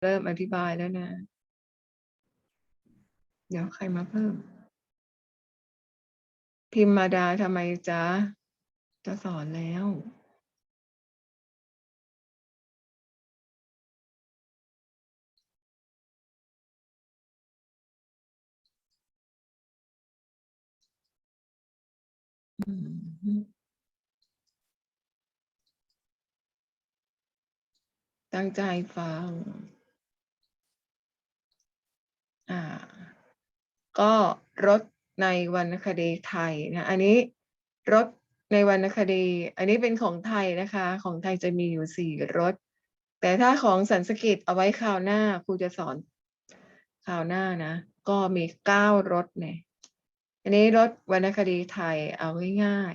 เริ่มอธิบายแล้วนะ เดี๋ยวใครมาเพิ่ม พิมมาดาทำไมจ๊ะ จะสอนแล้ว อืมตั้งใจฟัง ก็รถในวรรณคดีไทยนะอันนี้รถในวรรณคดี อันนี้เป็นของไทยนะคะ ของไทยจะมีอยู่สี่รถ แต่ถ้าของสันสกฤตเอาไว้คราวหน้าครูจะสอนคราวหน้านะ ก็มีเก้ารถเนี่ยอันนี้รถวรรณคดีไทยเอาง่าย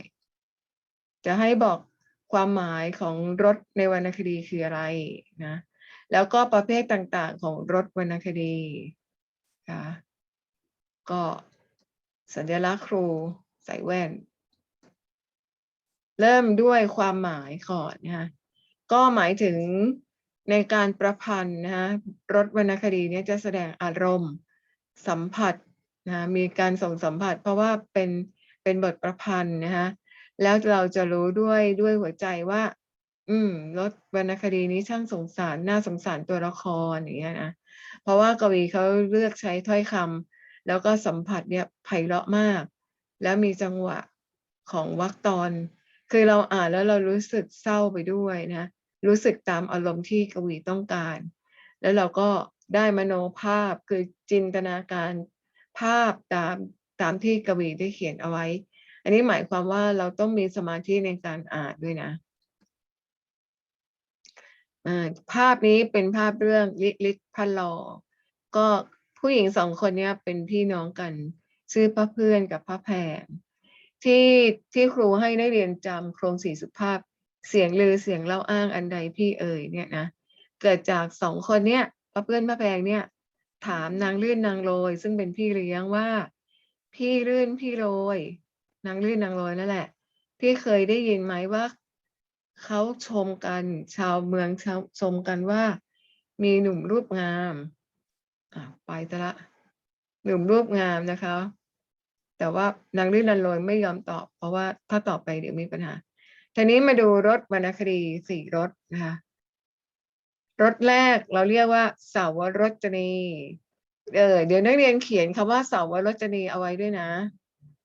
ๆจะให้บอกความหมายของรถในวรรณคดีคืออะไรนะ แล้วก็ประเภทต่างๆของรถวรรณคดี คะก็สัญลักษณ์ครูใส่แว่น เริ่มด้วยความหมายก่อนนะคะก็หมายถึงในการประพันธ์นะคะรถวรรณคดีนี่ยจะแสดงอารมณ์สัมผัสนะมีการส่งสัมผัส เพราะว่าเป็นเป็นบทประพันธ์นะคะแล้วเราจะรู้ด้วยด้วยหัวใจว่า อืมรถวรรณคดีนี้ช่างสงสารน่าสงสารตัวละครอย่างเงี้ยนะ เพราะว่ากวีเขาเลือกใช้ถ้อยคำแล้วก็สัมผัสเนี่ยไพเราะมาก แล้วมีจังหวะของวรรคตอน คือเราอ่านแล้วเรารู้สึกเศร้าไปด้วยนะรู้สึกตามอารมณ์ที่กวีต้องการ แล้วเราก็ได้มโนภาพคือจินตนาการภาพตามตามที่กวีได้เขียนเอาไว้ อันนี้หมายความว่าเราต้องมีสมาธิในการอ่านด้วยนะ ภาพนี้เป็นภาพเรื่องลิลิพันลอ ก็ผู้หญิงสองคนนี้เป็นพี่น้องกันชื่อพระเพื่อนกับพระแพงที่ที่ครูให้ได้เรียนจำโครงสี่สุภาพ เสียงลือเสียงเล่าอ้างอันใดพี่เอ่ยเนี่ยนะเกิดจากสองคนเนี้ยพระเพื่อนพระแพงเนี่ยถามนางลื่นนางโรย ซึ่งเป็นพี่เลี้ยงว่า พี่ลื่นพี่โรย นางลื่นนางโรยนั่นแหละ พี่เคยได้ยินไหมว่า เขาชมกันชาวเมืองชชมกันว่า มีหนุ่มรูปงามอะไปซะละ หนุ่มรูปงามนะคะ แต่ว่านางลื่นนางโรยไม่ยอมตอบ เพราะว่าถ้าตอบไปเดี๋ยวมีปัญหาทีนี้มาดูรถวรรณคดีสี่รถนะคะรถแรกเราเรียกว่าเสาวรจนีเออเดี๋ยวนักเรียนเขียนคำว่าเสาวรจนีเอาไว้ด้วยนะ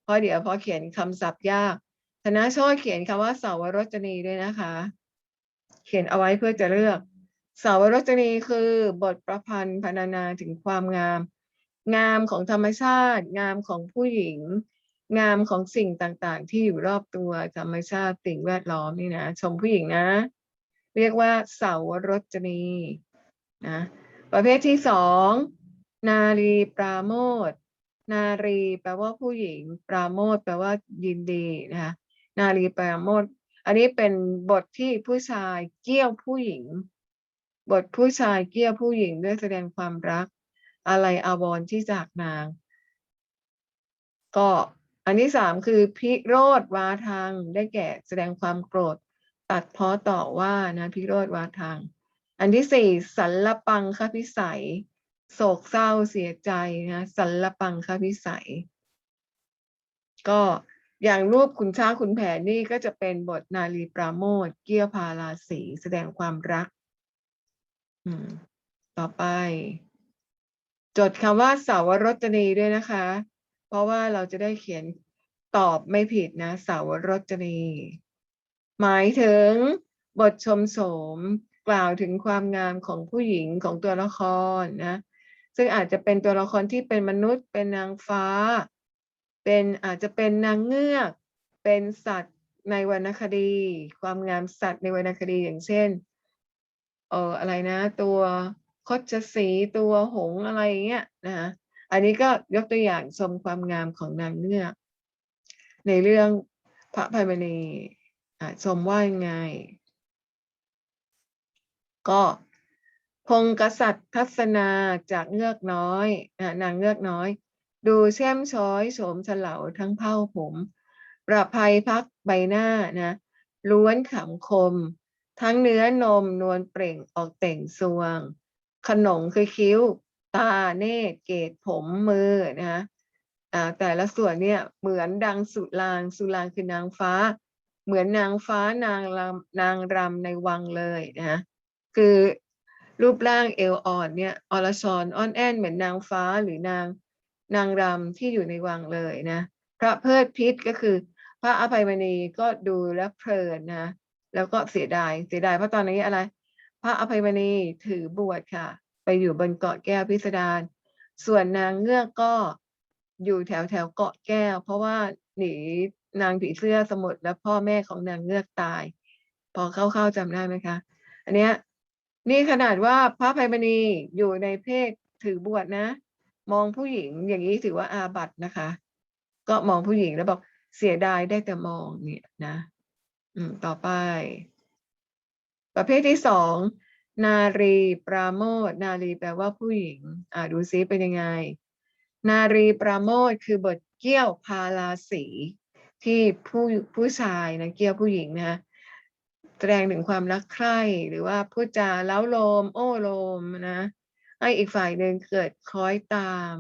เพราะเดี๋ยวพอเขียนคำศัพท์ยาก ธนาโชติเขียนคำว่าเสาวรจนีด้วยนะคะ เขียนเอาไว้เพื่อจะเลือกเสาวรจนีคือบทประพันธ์พรรณนาถึงความงาม งามของธรรมชาติ งามของผู้หญิง งามของสิ่งต่างๆ ที่อยู่รอบตัวธรรมชาติสิ่งแวดล้อมนี่นะ ชมผู้หญิงนะ เรียกว่าเสาวรจนีนะประเภทที่สองนารีปราโมทนารีแปลว่าผู้หญิง ปราโมทแปลว่ายินดีนะคะ นารีปราโมทอันนี้เป็นบทที่ผู้ชายเกี่ยวผู้หญิง บทผู้ชายเกี่ยวผู้หญิงด้วยแสดงความรัก อะไรอาวรที่จากนาง ก็อันที่สามคือพิโรธวาทางได้แก่แสดงความโกรธ ตัดเพ้อต่อว่านะพิโรธวาทาง อันที่สี่สัลลปังคพิสัย โศกเศร้าเสียใจนะสัลลปังคพิสัย ก็ อย่างรูปขุนช้างขุนแผนนี่ก็จะเป็นบทนารีปราโมทเกี่ยวพาราสีแสดงความรัก ต่อไป จดคำว่าสาวรจนีด้วยนะคะ เพราะว่าเราจะได้เขียนตอบไม่ผิดนะสาวรจนี หมายถึงบทชมโสมกล่าวถึงความงามของผู้หญิงของตัวละครนะ ซึ่งอาจจะเป็นตัวละครที่เป็นมนุษย์เป็นนางฟ้า เป็นอาจจะเป็นนางเงือก เป็นสัตว์ในวรรณคดี ความงามสัตว์ในวรรณคดีอย่างเช่น เอออะไรนะ ตัวคดชสีตัวหงอะไรเงี้ยนะคะอันนี้ก็ยกตัวอย่างชมความงามของนางเงือก ในเรื่องพระพายมณีชมว่ายังไง ก็พงกษัตริย์ทัศนาจากเงือกน้อยนางเงือกน้อย ดูแช่มช้อยโฉมเฉลาทั้งเผ้าผม ประภัยพักใบหน้านะล้วนขำคม ทั้งเนื้อนมนวลเปล่งออกเต่งสวง ขนงคือคิ้ว ตาเนตรเกตผมมือนะอ่าแต่ละส่วนเนี่ยเหมือนดังสุรางสุรางคือนางฟ้า เหมือนนางฟ้านางรำนางรำในวังเลยนะคือรูปร่างเอวอ่อนเนี่ยอรชรอ้อนแอนเหมือนนางฟ้าหรือนาง นางรำที่อยู่ในวังเลยนะ พระเพิดพิษก็คือ พระอภัยมณีก็ดูแลเพลินนะ แล้วก็เสียดายเสียดายเพราะตอนนี้อะไร พระอภัยมณีถือบวชค่ะ ไปอยู่บนเกาะแก้วพิสดารส่วนนางเงือกก็อยู่แถวแถวเกาะแก้ว เพราะว่าหนีนางผีเสื้อสมุทรและพ่อแม่ของนางเงือกตาย พอเข้าๆจำได้ไหมคะ อันเนี้ยนี่ขนาดว่าพระอภัยมณีอยู่ในเพศถือบวชนะ มองผู้หญิงอย่างนี้ถือว่าอาบัตนะคะ ก็มองผู้หญิงแล้วบอกเสียดายได้แต่มองเนี่ยนะ อืมต่อไป ประเภทที่สองนารีปราโมทนารีแปลว่าผู้หญิง อ่าดูซิเป็นยังไง นารีปราโมทคือบทเกี้ยวพาราสีที่ผู้ผู้ชายนะเกี้ยวผู้หญิงนะแสดงถึงความรักใคร่หรือว่าพูดจาเล้าโลม โอ้โลมนะ ให้อีกฝ่ายหนึ่งเกิดคล้อยตาม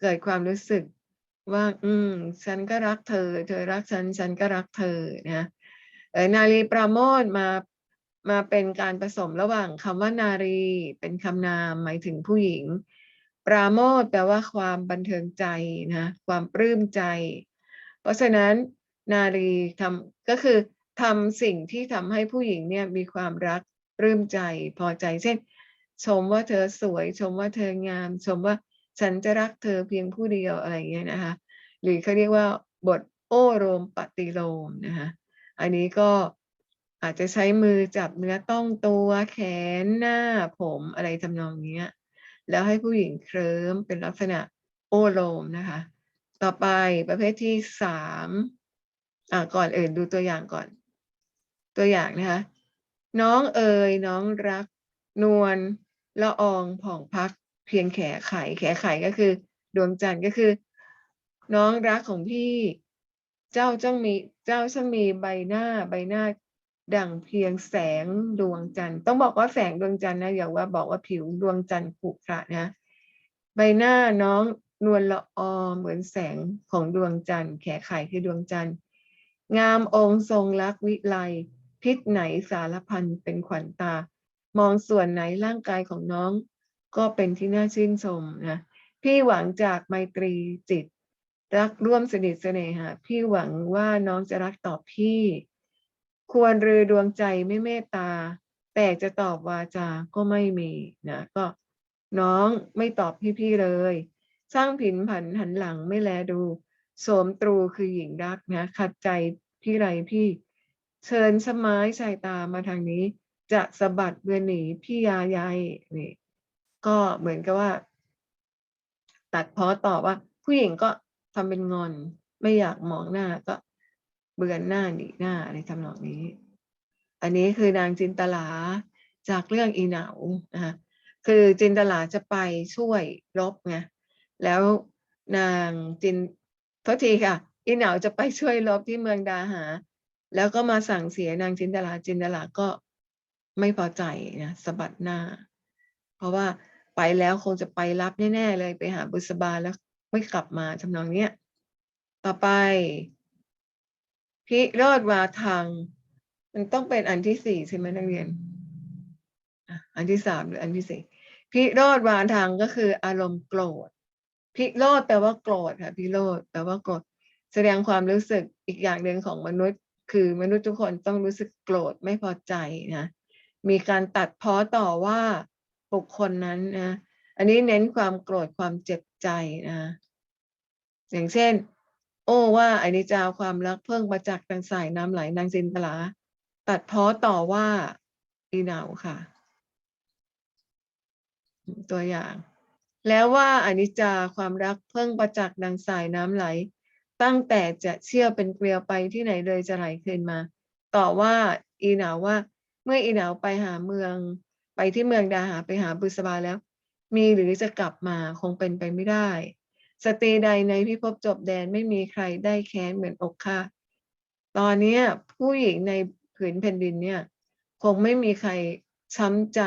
เกิดความรู้สึกว่า อืม ฉันก็รักเธอ เธอรักฉัน ฉันก็รักเธอนะเออนารีปราโมทมามาเป็นการผสมระหว่างคำว่านารี เป็นคำนามหมายถึงผู้หญิง ปราโมทแปลว่าความบันเทิงใจนะความปลื้มใจ เพราะฉะนั้นนารีทำก็คือทำสิ่งที่ทำให้ผู้หญิงเนี่ยมีความรักปลื้มใจพอใจเช่น ชมว่าเธอสวย ชมว่าเธองาม ชมว่าฉันจะรักเธอเพียงผู้เดียวอะไรอย่างเงี้ยนะคะ หรือเขาเรียกว่าบทโอโรมปฏิโลมนะคะอันนี้ก็อาจจะใช้มือจับเนื้อต้องตัวแขนหน้าผมอะไรทำนองเนี้ยแล้วให้ผู้หญิงเคลิ้มเป็นลักษณะโอโลมนะคะ ต่อไปประเภทที่สามอ่าก่อนอื่นดูตัวอย่างก่อน ตัวอย่างนะคะ น้องเอ๋ยน้องรัก นวล ละอองผ่องพักเพียงแขไขแขไขก็คือ ดวงจันทร์ก็คือ น้องรักของพี่ เจ้าจ้องมีเจ้าช่างมีใบหน้าใบหน้าดั่งเพียงแสงดวงจันทร์ต้องบอกว่าแสงดวงจันทร์นะอย่าว่าบอกว่าผิวดวงจันทร์ขรุขระนะ ใบหน้าน้องนวลละออเหมือนแสงของดวงจันทร์แขไขคือดวงจันทร์ งามองค์ทรงลักษณ์วิไลพิษไหนสารพันเป็นขวัญตา มองส่วนไหนร่างกายของน้อง ก็เป็นที่น่าชื่นชมนะพี่หวังจากไมตรีจิต รักร่วมสนิทเสน่หาพี่หวังว่าน้องจะรักตอบพี่ ควรรือดวงใจไม่เมตตา แต่จะตอบวาจาก็ไม่มีนะก็น้องไม่ตอบพี่พี่เลย สร้างผินผันหันหลังไม่แลดูโสมตรูคือหญิงรักนะขัดใจพี่ไรพี่ เชิญสมายชายตามาทางนี้ จะสะบัดเบือนหนีพี่ยายายนี่ ก็เหมือนกับว่า ตัดพาะตอบว่า ผู้หญิงก็ทำเป็นงอน ไม่อยากมองหน้าก็เบือนหน้าหนีหน้าในทำนองนี้ อันนี้คือนางจินตลาจากเรื่องอีเหนานะคะคือจินตลาจะไปช่วยรบไงแล้วนางจินทษทีค่ะ อีเหนาจะไปช่วยรบที่เมืองดาหา แล้วก็มาสั่งเสียนางจินตลาจินตลาก็ ไม่พอใจนะสะบัดหน้า เพราะว่าไปแล้วคงจะไปรับแน่ๆเลยไปหาบุษบาแล้วไม่กลับมาทำนองเนี้ย ต่อไป พิโรธวาทาง มันต้องเป็นอันที่สี่ใช่ไหมนักเรียน อันที่สามหรืออันที่สี่พิโรธวาทางก็คืออารมณ์โกรธ พิโรธแปลว่าโกรธค่ะพิโรธแปลว่าโกรธ แสดงความรู้สึกอีกอย่างหนึ่งของมนุษย์ คือมนุษย์ทุกคนต้องรู้สึกโกรธไม่พอใจนะ มีการตัดพ้อต่อว่าบุคคลนั้นนะอันนี้เน้นความโกรธความเจ็บใจนะอย่างเช่น โอ้ว่าอนิจจาความรักเพิ่งมาจากษ์ดังสายน้ำไหลนางจินตลาตัดพ้อต่อว่าอีหนาค่ะ ตัวอย่าง แล้วว่าอนิจจาความรักเพิ่งประจักษ์ดังสายน้ำไหล ตั้งแต่จะเชื่อเป็นเกลียวไปที่ไหนเลยจะไหลคืนมา ต่อว่าอีหนาว่า มื่ออีเหนาไปหาเมือง ไปที่เมืองดาหาไปหาบุษบาแล้ว มีหรือจะกลับมาคงเป็นไปไม่ได้ สตรีใดในพิภพจบแดนไม่มีใครได้แค้นเหมือนอกค่ะ ตอนนี้ผู้หญิงในผืนแผ่นดินเนี่ย คงไม่มีใครช้ำใจ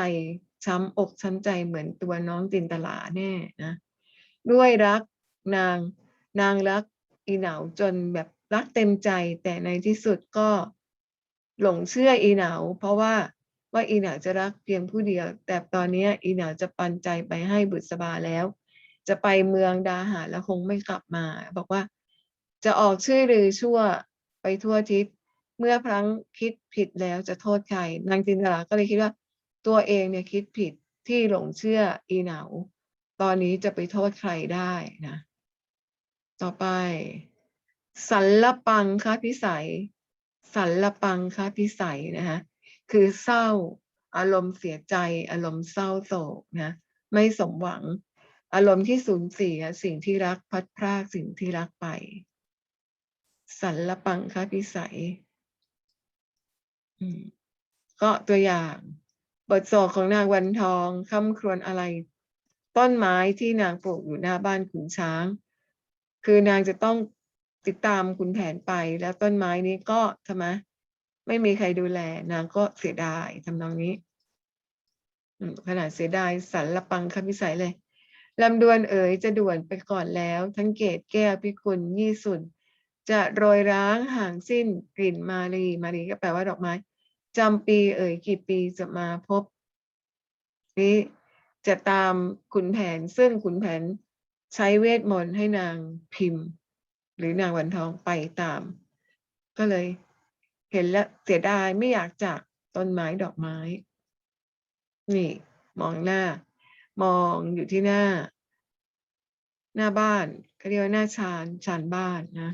ช้ำอกช้ำใจเหมือนตัวน้องจินตลาแน่นะด้วยรักนางนางรักอีเหนาจนแบบรักเต็มใจแต่ในที่สุดก็ หลงเชื่ออีเหนาเพราะว่าว่าอีเหนาจะรักเพียงผู้เดียว แต่ตอนนี้อีเหนาจะปันใจไปให้บุษบาแล้ว จะไปเมืองดาหาแล้วคงไม่กลับมา บอกว่า จะออกชื่อหรือชั่วไปทั่วทิศเมื่อพลั้งคิดผิดแล้วจะโทษใครนางจินตลาก็เลยคิดว่า ตัวเองเนี่ยคิดผิดที่หลงเชื่ออีเหนาตอนนี้จะไปโทษใครได้นะ ต่อไปสัลลปังคะพิสัย สันลลปังคพิสัยนะคะคือเศร้า อารมณ์เสียใจ อารมณ์เศร้าโศกนะไม่สมหวัง อารมณ์ที่สูญเสียสิ่งที่รักพัดพรากสิ่งที่รักไป สันลลปังคพิสัยก็ตัวอย่างบทโศกของนางวันทองคำครวญอะไร ต้นไม้ที่นางปลูกอยู่หน้าบ้านขุนช้าง คือนางจะต้อง ติดตามขุนแผนไปแล้วต้นไม้นี้ก็ทำไมไม่มีใครดูแลนางก็เสียดายทำนองนี้ขนาดเสียดายสันละปังคพิสัยเลยลำดวนเอ๋ยจะด่วนไปก่อนแล้ว ทั้งเกตแก้วพิกุลยี่สุนจะโรยร้างห่างสิ้นกลิ่นมารีมารีก็แปลว่าดอกไม้จำปีเอ่ยกี่ปีจะมาพบ นี้จะตามขุนแผนซึ่งขุนแผนใช้เวทมนต์ให้นางพิมพ์ หรือนางวันทองไปตาม ก็เลยเห็นแล้วเสียดายไม่อยากจากต้นไม้ดอกไม้ นี่ มองหน้า มองอยู่ที่หน้า หน้าบ้านก็เรียกว่าหน้าชานชานบ้านนะ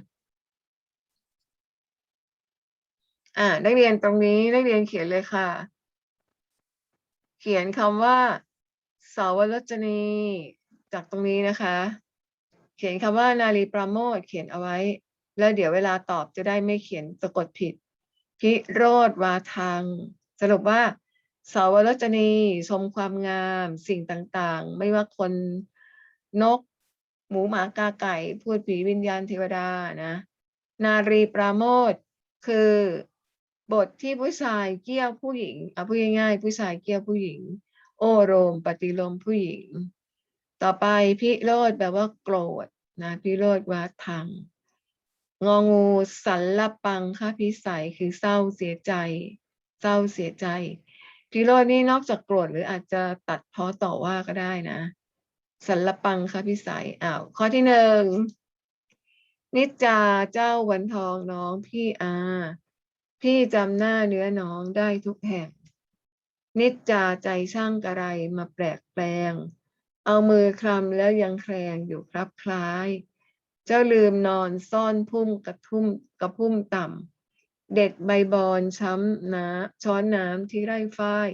อ่านักเรียนตรงนี้นักเรียนเขียนเลยค่ะ เขียนคำว่า สาวรจนี จากตรงนี้นะคะ เขียนคำว่านารีปราโมทเขียนเอาไว้ แล้วเดี๋ยวเวลาตอบจะได้ไม่เขียนสะกดผิด พิโรธวาทังสรุปว่าสาวรจนีชมความงามสิ่งต่างๆ ไม่ว่าคนนก หมูหมากาไก่พูดผีวิญญาณเทวดานะ นารีปราโมทคือบทที่ผู้ชายเกี้ยวผู้หญิงเอาพูดง่ายๆผู้ชายเกี้ยวผู้หญิง โอโรมปฏิโลมผู้หญิง ต่อไปพิโรธแปลว่าโกรธนะพิโรธว่าทางงองูสันละปังค่าพิสัยคือเศร้าเสียใจ เศร้าเสียใจ พิโรธนี่นอกจากโกรธหรืออาจจะตัดพ้อต่อว่าก็ได้นะสันละปังค่าพิสัยอ้าวข้อที่หนึ่งนิจจาเจ้าวันทองน้องพี่อา พี่จำหน้าเนื้อน้องได้ทุกแห่ง นิจจาใจช่างกระไรมาแปลกแปลง เอามือคลำแล้วยังแคลงอยู่ครับคล้าย เจ้าลืมนอนซ่อนพุ่มกระทุ่มกระพุ่มต่ำเด็ดใบบอนช้ำน้ำช้อนน้ำที่ไร่ฝ้าย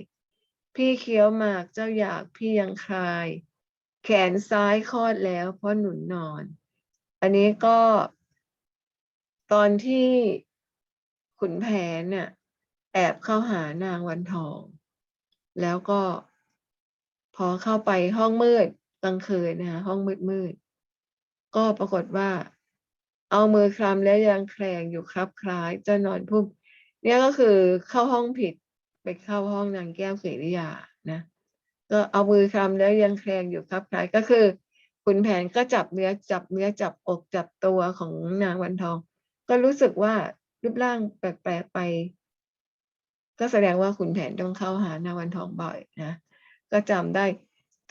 พี่เคี้ยวหมากเจ้าอยากพี่ยังคลาย แขนซ้ายคลอดแล้วเพราะหนุนนอน อันนี้ก็ ตอนที่ขุนแผนเนี่ยแอบเข้าหานางวันทอง แล้วก็ พอเข้าไปห้องมืดกลางคืนนะคะห้องมืดมืดก็ปรากฏว่า เอามือคลำแล้วยังแคลงอยู่ครับคล้ายจะนอนพุ่มเนี่ยก็คือเข้าห้องผิดไปเข้าห้องนางแก้วเสริยานะก็เอามือคลำแล้วยังแคลงอยู่ครับคล้ายก็คือขุนแผนก็จับเนื้อจับเนื้อจับอกจับตัวของนางวันทอง ก็รู้สึกว่ารูปร่างแปลกๆไป ก็แสดงว่าขุนแผนต้องเข้าหานางวันทองบ่อยนะ ก็จำได้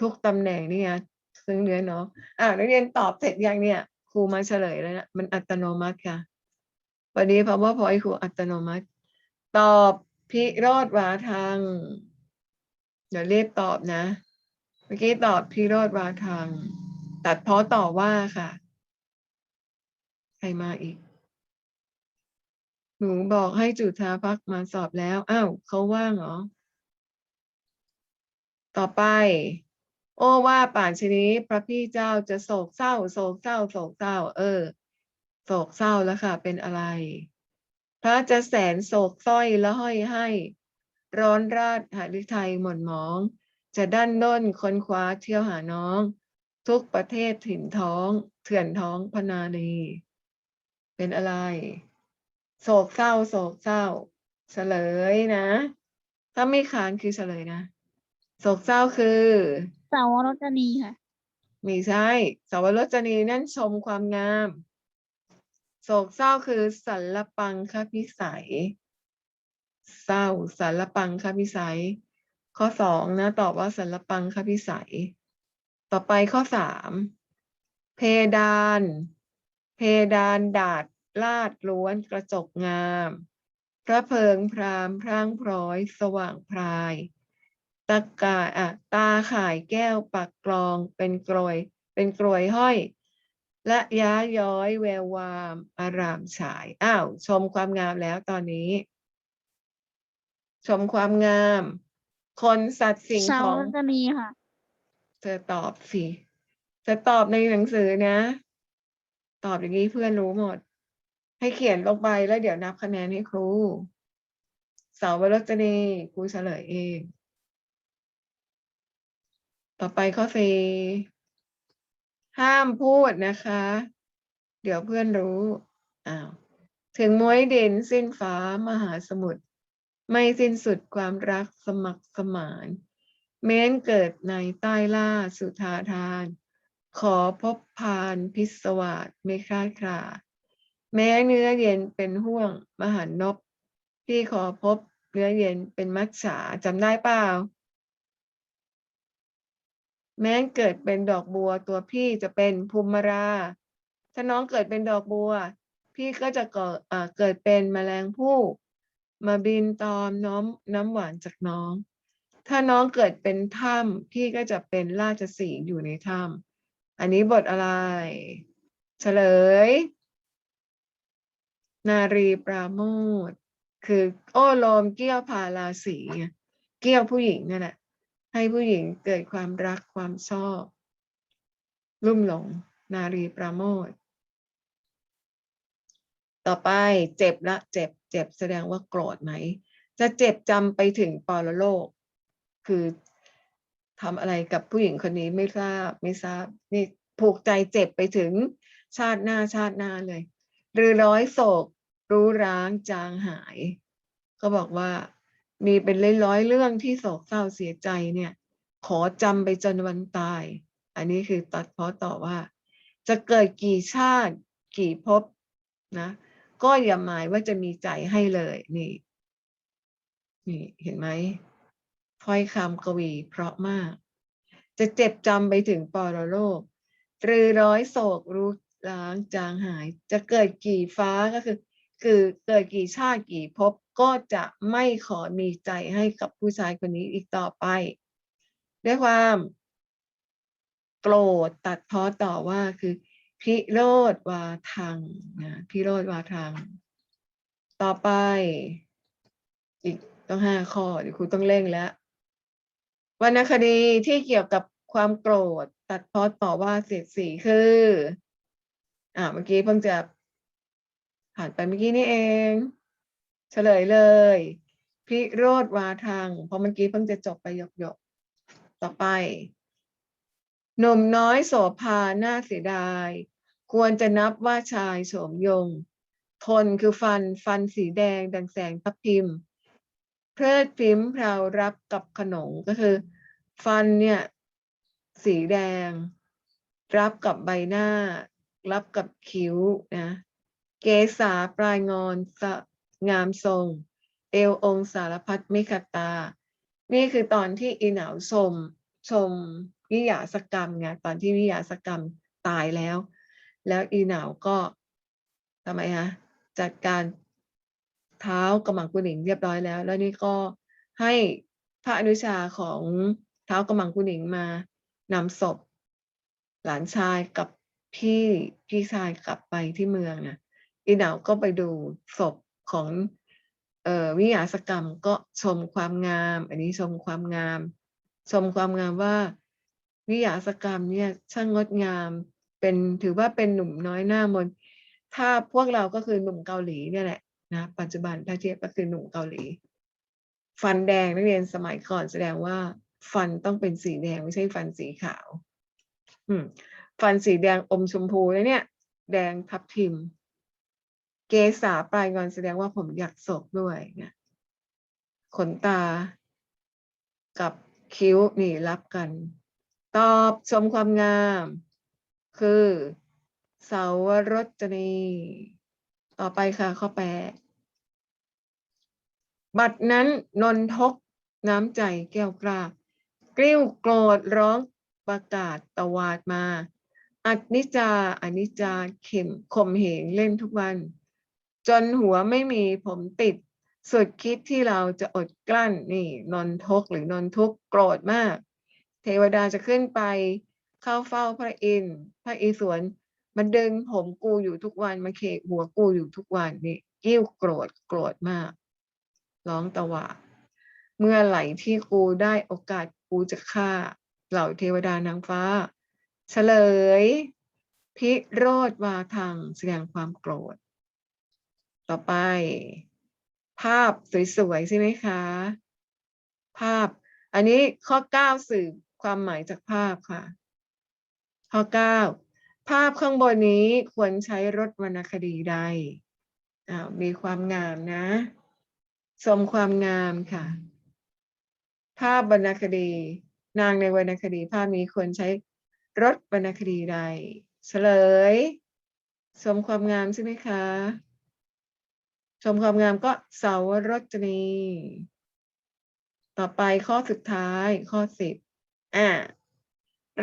ทุกตำแหน่งนี่นะซึ่งเนื้อเนาะอ่านักเรียนตอบเสร็จยังเนี่ยครูมาเฉลยแล้วนะมันอัตโนมัติค่ะวันนี้เพราะว่าพอยครูอัตโนมัติ ตอบพิโรธวาทังเดี๋ยวเรียบตอบนะ เมื่อกี้ตอบพิโรธวาทังตัดเพราะต่อว่าค่ะ ใครมาอีก หนูบอกให้จุธาพักมาสอบแล้ว อ้าวเขาว่างเหรอ ต่อไป โอ้ว่าป่านชนี้พระพี่เจ้าจะโศกเศร้า โศกเศร้า โศกเศร้า เออ โศกเศร้าแล้วค่ะ เป็นอะไร พระจะแสนโศกสร้อยแล้วห้อยให้ ร้อนราดหาฤทัยหม่นหมอง จะด้านด้นค้นคว้าเที่ยวหาน้อง ทุกประเทศถิ่นท้อง เถื่อนท้องพนาลีเป็นอะไร โศกเศร้า โศกเศร้าเฉลยนะ ถ้าไม่ค้านคือเฉลยนะ โศกเศร้าคือสาวรจนีค่ะ มีใช่สาวรจนีนั่นชมความงาม โศกเศร้าคือสัลปังคพิสัย เศร้าสัลปังคพิสัย ข้อสองนะตอบว่าสัลปังคพิสัย ต่อไปข้อสามเพดาน เพดานดาดลาดล้วนกระจกงาม พระเพิงพรามพร่างพร้อย สว่างพราย ตะกาอะตาข่ายแก้วปักกลองเป็นกรวยเป็นกรวยห้อยและย้าย้อยแวววามอารามฉาย อ้าว ชมความงามแล้วตอนนี้ ชมความงาม คนสัตว์สิ่งสาขวองรจนีค่ะ เธอตอบสิเธอตอบในหนังสือนะ ตอบอย่างนี้เพื่อนรู้หมด ให้เขียนลงไปแล้วเดี๋ยวนับคะแนนให้ครู เสาวรจนีครูเฉลยเอง ต่อไปข้อสี่ห้ามพูดนะคะ เดี๋ยวเพื่อนรู้อ้าวถึงม้วยดินสิ้นฟ้ามหาสมุทรไม่สิ้นสุดความรักสมัครสมาน เม้นเกิดในใต้ล่าสุธาทาน ขอพบพานพิศวาสไม่คลาดคลาแม้เนื้อเย็นเป็นห่วงมหันนบพี่ขอพบเนื้อเย็นเป็นมัจฉาจำได้เปล่า แม้นเกิดเป็นดอกบัว ตัวพี่จะเป็นภูมิรา ถ้าน้องเกิดเป็นดอกบัว พี่ก็จะเกิดเกิดเป็นแมลงผู้ มาบินตอมน้อมน้ำหวานจากน้อง ถ้าน้องเกิดเป็นถ้ำพี่ก็จะเป็นราชสีห์อยู่ในถ้ำอันนี้บทอะไร เฉลย นารีปราโมทคือ โอ้โลมเกี้ยวพาราสี เกี้ยวผู้หญิงนั่นแหละ ให้ผู้หญิงเกิดความรักความชอบ ลุ่มหลง นารีปราโมทต่อไปเจ็บละเจ็บเจ็บแสดงว่าโกรธไหม จะเจ็บจำไปถึงปรโลก คือทำอะไรกับผู้หญิงคนนี้ไม่ทราบไม่ทราบนี่ผูกใจเจ็บไปถึงชาติหน้าชาติหน้าเลย หรือร้อยโศกรู้ร้างจางหาย ก็บอกว่า มีเป็นร้อยๆเรื่องที่โศกเศร้าเสียใจเนี่ย ขอจำไปจนวันตาย อันนี้คือตัดเพาะต่อว่า จะเกิดกี่ชาติกี่ภพนะก็อย่าหมายว่าจะมีใจให้เลยนี่ นี่เห็นไหมถ้อยคำกวีเพราะมาก จะเจ็บจำไปถึงปรโลก ตรือร้อยโศกรู้ล้างจางหาย จะเกิดกี่ฟ้าก็คือ คือเกิดกี่ชาติกี่ภพก็จะไม่ขอมีใจให้กับผู้ชายคนนี้อีกต่อไป ด้วยความโกรธตัดพาะต่อว่าคือพิโรธวาทังนะพิโรธวาทังต่อไป อีกต้องห้าข้อเดี๋ยวครูต้องเร่งแล้ววรรณคดีที่เกี่ยวกับความโกรธตัดพาะต่อว่าเสียสีคือ อ่าเมื่อกี้เพิ่งจะ ผ่านไปเมื่อกี้นี่เอง เฉลยเลย พิโรธวาทังเพราะเมื่อกี้เพิ่งจะจบไปหยกๆ ต่อไปหนุ่มน้อยโสภาหน้าเสียดาย ควรจะนับว่าชายโฉมยง ทนคือฟันฟันสีแดงดังแสงทับทิม เพลิดพริ้มเพรารับกับขนงก็คือ ฟันเนี่ย สีแดง รับกับใบหน้า รับกับคิ้วนะ เกษาปลายงอนสงามทรง เอวองสารพัดมิคตา นี่คือตอนที่อีเหนาชมชมวิยาสกรรมไงตอนที่วิยาสกรรมตายแล้ว แล้วอีเหนาก็ทำไมฮะจัดการเท้ากำมังกุหนิงเรียบร้อยแล้ว แล้วนี่ก็ให้พระอนุชาของเท้ากำมังกุหนิงมานำศพ หลานชายกับพี่พี่ชายกลับไปที่เมืองนะ อีเหนาก็ไปดูศพของออวิยาสกรรมก็ชมความงาม อันนี้ชมความงาม ชมความงามว่า วิยาสกรรมเนี่ยช่างงดงาม เป็นถือว่าเป็นหนุ่มน้อยหน้ามนต์ถ้าพวกเราก็คือหนุ่มเกาหลีเนี่ยแหละนะปัจจุบันถ้าเทียบก็คือหนุ่มเกาหลี ฟันแดงนักเรียนสมัยก่อนแสดงว่า ฟันต้องเป็นสีแดงไม่ใช่ฟันสีขาว อืม ฟันสีแดงอมชมพูแล้วเนี่ย แดงทับทิม เกษาปลายงอนแสดงว่าผมอยากโศกด้วยนะขนตา กับคิ้วนี่รับกัน ตอบชมความงาม คือเสาวรจนี ต่อไปค่ะข้อแปดบัดนั้นนนทกน้ำใจแก้วกล้ากริ้วโกรธร้องประกาศตวาดมาอัดนิจาอนิจจาเข็มข่มเหงเล่นทุกวัน จนหัวไม่มีผมติด สุดคิดที่เราจะอดกลั้นนี่นนทกหรือนนทุกโกรธมาก เทวดาจะขึ้นไปเข้าเฝ้าพระอินทร์พระอิศวรมันดึงผมกูอยู่ทุกวันมาเขกหัวกูอยู่ทุกวันนี่กิ้วโกรธโกรธมาก ร้องตะวาเมื่อไหร่ที่กูได้โอกาสกูจะฆ่า เหล่าเทวดานางฟ้า เฉลย พิโรธวาทังแสดงความโกรธ ต่อไป ภาพสวยๆใช่ไหมคะ ภาพ อันนี้ข้อเก้าสื่อความหมายจากภาพค่ะ ข้อเก้าภาพข้างบนนี้ควรใช้รถวรรณคดีใดมีความงามนะชมความงามค่ะ ภาพวรรณคดี นางในวรรณคดี ภาพนี้ควรใช้รถวรรณคดีใด เฉลยชมความงามใช่ไหมคะ ชมความงามก็เสาวรจนี ต่อไปข้อสุดท้ายข้อสิบอ่า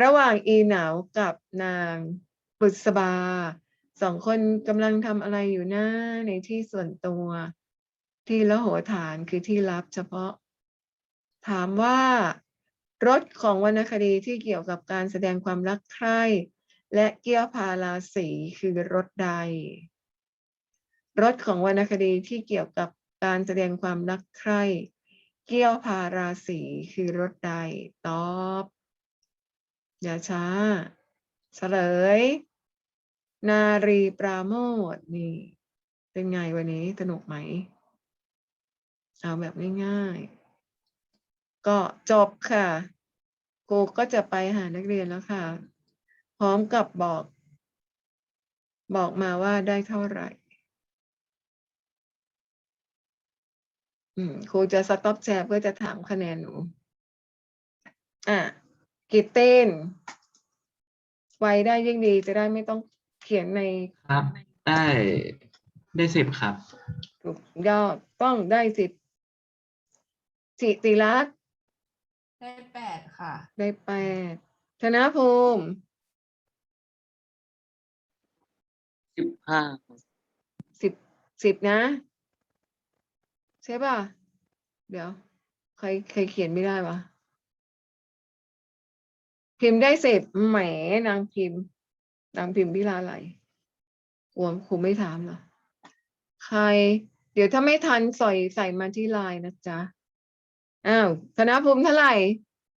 ระหว่างอีหนาวกับนางบุษบาสองคนกำลังทำอะไรอยู่นะในที่ส่วนตัว ที่ละโหฐานคือที่ลับเฉพาะ ถามว่ารถของวรรณคดีที่เกี่ยวกับการแสดงความรักใคร่ และเกี่ยวพาราสีคือรถใด รถของวรรณคดีที่เกี่ยวกับการแสดงความรักใคร่เกี่ยวพาราสีคือรถใดตอบ อย่าช้าเฉลย นารีปราโมทนี่ เป็นไงวันนี้สนุกไหม เอาแบบง่ายๆ ก็จบค่ะครูก็จะไปหานักเรียนแล้วค่ะ พร้อมกับบอก บอกมาว่าได้เท่าไหร่ อืมครูจะสต็อปแชร์เพื่อจะถามคะแนนหนู อะกิตเต้น ไวได้ยิ่งดีจะได้ไม่ต้องเขียนในครับ ได้ได้สิบครับถูกยอดต้องได้สิบสิติรักษ์ได้แปดค่ะ ได้แปดธนภูมิสิบห้าสิบสิบนะ ใช่ป่ะ เดี๋ยว ใครใครเขียนไม่ได้วะพิมพ์ได้เสิบแหมนางพิมพ์ นางพิมพ์พิลาไหลกลัวครูไม่ถามเหรอใคร เดี๋ยวถ้าไม่ทันใส่ใส่มาที่ไลน์นะจ๊ะอ้าวธนภูมิเท่าไหร่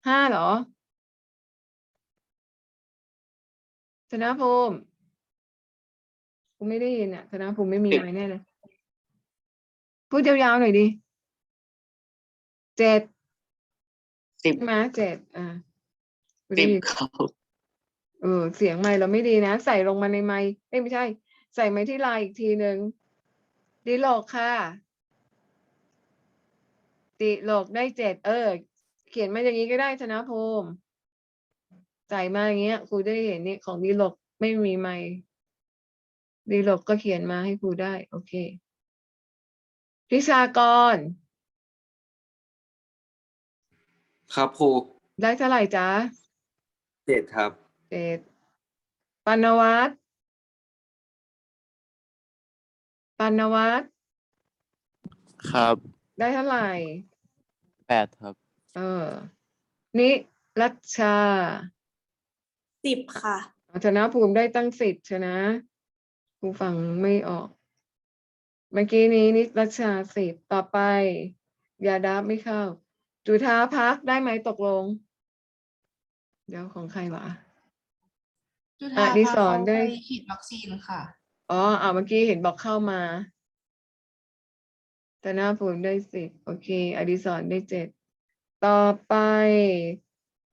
ห้าเหรอธนภูมิกูไม่ได้ยินอะธนภูมิไม่มีสิบไม้แน่เลย พูดยาวๆหน่อยดิเจ็ดสิบใช่ไหมเจ็ดอ่าไม่สิได้บยินครับเออเสียงไมค์เราไม่ดีนะ ใส่ลงมาในไมค์เอ้ยไม่ใช่ ใส่ไมค์ที่ไลน์อีกทีหนึ่งดีโลกค่ะ ติโลกได้เจ็ดเออ เขียนมาอย่างนี้ก็ได้ธนภูมิใส่มาอย่างเงี้ยครูได้เห็นนี่ของดีโลกไม่มีไมค์ดีโลกก็เขียนมาให้ครูได้ โอเค พิชากร ครับครูได้เท่าไหร่จ๊ะเจ็ดครับ เจ็ดปานวัตรปานวัตรครับได้เท่าไหร่ แปดครับ เออ นิรัชชาสิบค่ะ ธนภูมิได้ตั้งสิบชนะครูฟังไม่ออก เมื่อกี้นี้นิรัชชาสิบต่อไป ยาดาบไม่เข้า จุธาพักได้ไหมตกลง เดี๋ยวของใครวะ จุอะฬาดิพาสอนเขาได้ไปฉีดวัคซีนค่ะ อ๋ออ่าเมื่อกี้เห็นบอกเข้ามาธนาภูมิได้สิบโอเค อดิศรได้เจ็ด ต่อไป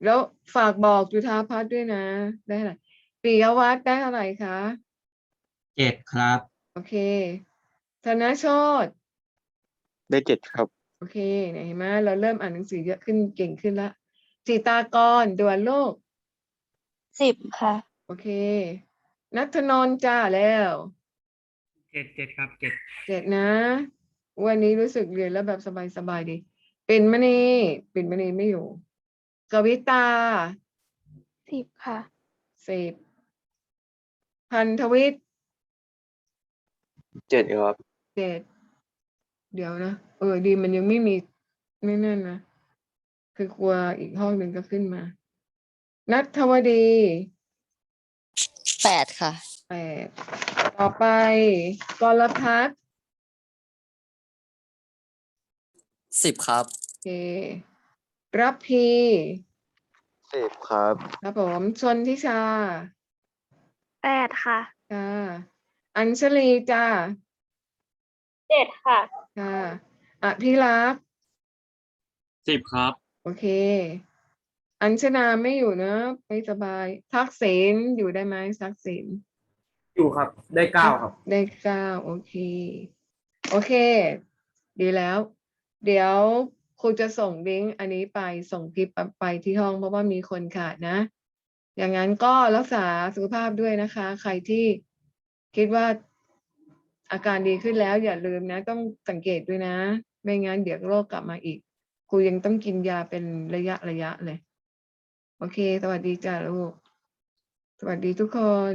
แล้วฝากบอกจุธาพัฒน์ด้วยนะ ได้เท่าไหร่ปิยวัฒน์ได้เท่าไหร่คะ เจ็ดครับ โอเค ธนโชตได้เจ็ดครับ โอเคเนี่ยเห็นไหมเราเริ่มอ่านหนังสือเยอะขึ้นเก่งขึ้นละจิตากรด่วนโลก สิบค่ะโอเค นัทนนท์จ้าแล้ว เจ็ดเจ็ดครับเจ็ดเจ็ดนะ วันนี้รู้สึกเรียนแล้วแบบสบายๆดีปิ่นมณีปิ่นมณีไม่อยู่ กวิตาสิบค่ะสิบพันธวิทย์เจ็ดครับ เจ็ดเดี๋ยวนะ เออ ดีมันยังไม่มีไม่นั่นนะ คือกลัวอีกห้องหนึ่งก็ขึ้นมา นัทวดีแปดค่ะ แปดต่อไปกรพัฒน์สิบครับ โอเครับพีสิบครับ ครับผมชนทิชาแปดค่ะ ค่ะ อัญชลีจ้า เจ็ดค่ะ ค่ะอภิรักษ์สิบครับ โอเค อัญชนาไม่อยู่นะไม่สบาย ทักษิณอยู่ได้ไหมทักษิณอยู่ครับ ได้เก้าครับ ได้เก้าโอเค โอเค ดีแล้ว เดี๋ยวครูจะส่งลิงก์อันนี้ไปส่งคลิปไปที่ห้องเพราะว่ามีคนขาดนะ อย่างนั้นก็รักษาสุขภาพด้วยนะคะ ใครที่คิดว่า อาการดีขึ้นแล้วอย่าลืมนะ ต้องสังเกตด้วยนะ ไม่งั้นเดี๋ยวโรคกลับมาอีกครูยังต้องกินยาเป็นระยะระยะเลย โอเค สวัสดีจ้าลูก สวัสดีทุกคน